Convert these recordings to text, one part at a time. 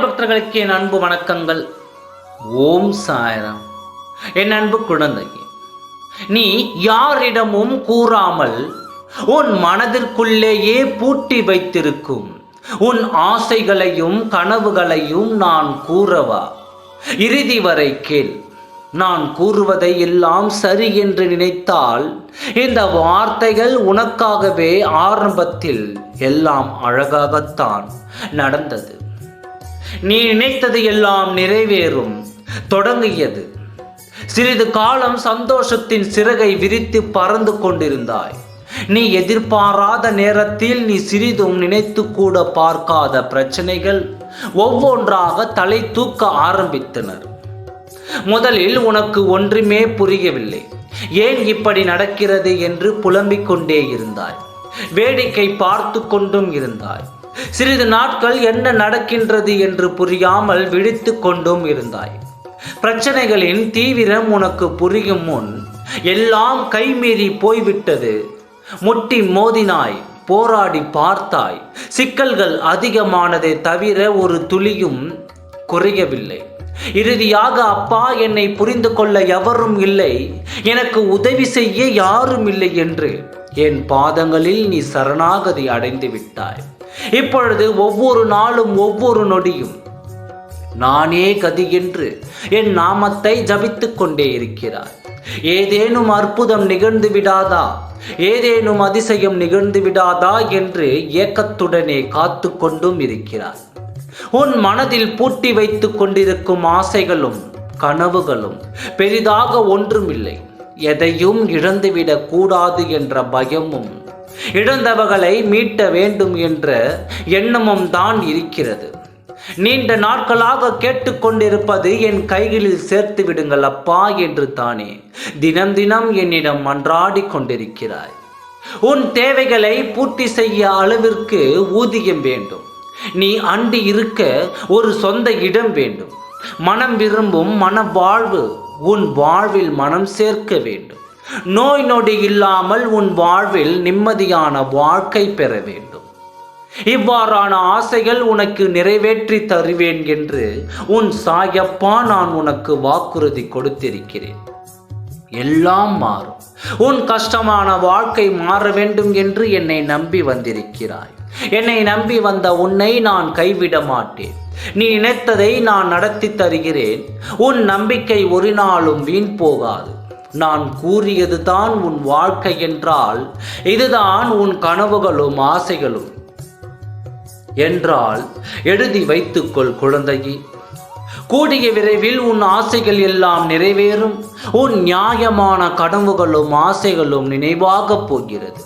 பக்தர்களுக்கு என் அன்பு வணக்கங்கள். ஓம் சாயரம். என் அன்பு குழந்தை நீ யாரிடமும் கூறாமல் உன் மனதிற்குள்ளேயே பூட்டி வைத்திருக்கும் உன் ஆசைகளையும் கனவுகளையும் நான் கூறவா? இறுதி வரை கேள். நான் கூறுவதை எல்லாம் சரி என்று நினைத்தால் இந்த வார்த்தைகள் உனக்காகவே ஆரம்பத்தில் எல்லாம் அழகாகத்தான் நடந்தது. நீ நினைத்தது எல்லாம் நிறைவேறும். தொடங்கியது. சிறிது காலம் சந்தோஷத்தின் சிறகை விரித்து பறந்து கொண்டிருந்தாய். நீ எதிர்பாராத நேரத்தில் நீ சிறிதும் நினைத்து கூட பார்க்காத பிரச்சனைகள் ஒவ்வொன்றாக தலை தூக்க ஆரம்பித்தனர். முதலில் உனக்கு ஒன்றுமே புரியவில்லை. ஏன் இப்படி நடக்கிறது என்று புலம்பிக் கொண்டே இருந்தாய். வேடிக்கை பார்த்து கொண்டும் இருந்தாய். சிறிது நாட்கள் என்ன நடக்கின்றது என்று புரியாமல் விழித்து கொண்டும் இருந்தாய். பிரச்சனைகளின் தீவிரம் உனக்கு புரியும் முன் எல்லாம் கைமீறி போய்விட்டது. முட்டி மோதினாய் போராடி பார்த்தாய். சிக்கல்கள் அதிகமானதை தவிர ஒரு துளியும் குறையவில்லை. இறுதியாக அப்பா என்னை புரிந்து கொள்ள எவரும் இல்லை. எனக்கு உதவி செய்ய யாரும் இல்லை என்று என் பாதங்களில் நீ சரணாகதி அடைந்து விட்டாய். இப்பொழுது ஒவ்வொரு நாளும் ஒவ்வொரு நொடியும் நானே கதி என்று என் நாமத்தை ஜபித்துக் கொண்டே இருக்கிறார் ஏதேனும் அற்புதம் நிகழ்ந்து விடாதா? ஏதேனும் அதிசயம் நிகழ்ந்து விடாதா? என்று ஏக்கத்துடனே காத்து கொண்டும் இருக்கிறார் உன் மனதில் பூட்டி வைத்துக் கொண்டிருக்கும் ஆசைகளும் கனவுகளும் பெரிதாக ஒன்றுமில்லை. எதையும் இழந்துவிடக் கூடாது என்ற பயமும் இழந்தவர்களை மீட்ட வேண்டும் என்ற எண்ணமும் தான் இருக்கிறது. நீண்ட நாட்களாக கேட்டுக்கொண்டிருப்பது என் கைகளில் சேர்த்து விடுங்கள் அப்பா என்று தானே. தினம் தினம் என்னிடம் மன்றாடி கொண்டிருக்கிறாய். உன் தேவைகளை பூர்த்தி செய்ய அளவிற்கு ஊதியம் வேண்டும். நீ அண்டி இருக்க ஒரு சொந்த இடம் வேண்டும். மனம் விரும்பும் மன வாழ்வு உன் வாழ்வில் மனம் சேர்க்க வேண்டும். நோய் நொடி இல்லாமல் உன் வாழ்வில் நிம்மதியான வாழ்க்கை பெற வேண்டும். இவ்வாறான ஆசைகள் உனக்கு நிறைவேற்றி தருவேன் என்று உன் சாயப்பா நான் உனக்கு வாக்குறுதி கொடுத்திருக்கிறேன். எல்லாம் மாறும். உன் கஷ்டமான வாழ்க்கை மாற வேண்டும் என்று என்னை நம்பி வந்திருக்கிறாய். என்னை நம்பி வந்த உன்னை நான் கைவிட மாட்டேன். நீ நினைத்ததை நான் நடத்தி தருகிறேன். உன் நம்பிக்கை ஒரு நாளும் வீண் போகாது. நான் கூறியது தான் உன் வாழ்க்கை என்றால் இதுதான் உன் கனவுகளும் ஆசைகளும். என்றால் எழுதி வைத்துக்கொள் குழந்தையே. கூடிய விரைவில் உன் ஆசைகள் எல்லாம் நிறைவேறும். உன் நியாயமான கனவுகளும் ஆசைகளும் நினைவாகப் போகிறது.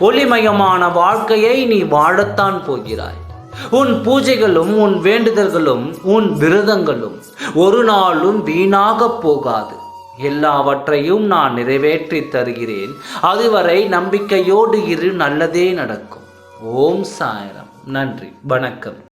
ஒளிமயமான வாழ்க்கையை நீ வாழத்தான் போகிறாய். உன் பூஜைகளும் உன் வேண்டுதல்களும் உன் விரதங்களும் ஒரு நாளும் வீணாகப் போகாது. எல்லாவற்றையும் நான் நிறைவேற்றி தருகிறேன். அதுவரை நம்பிக்கையோடு இரு நல்லதே நடக்கும். ஓம் சாயரம். நன்றி. வணக்கம்.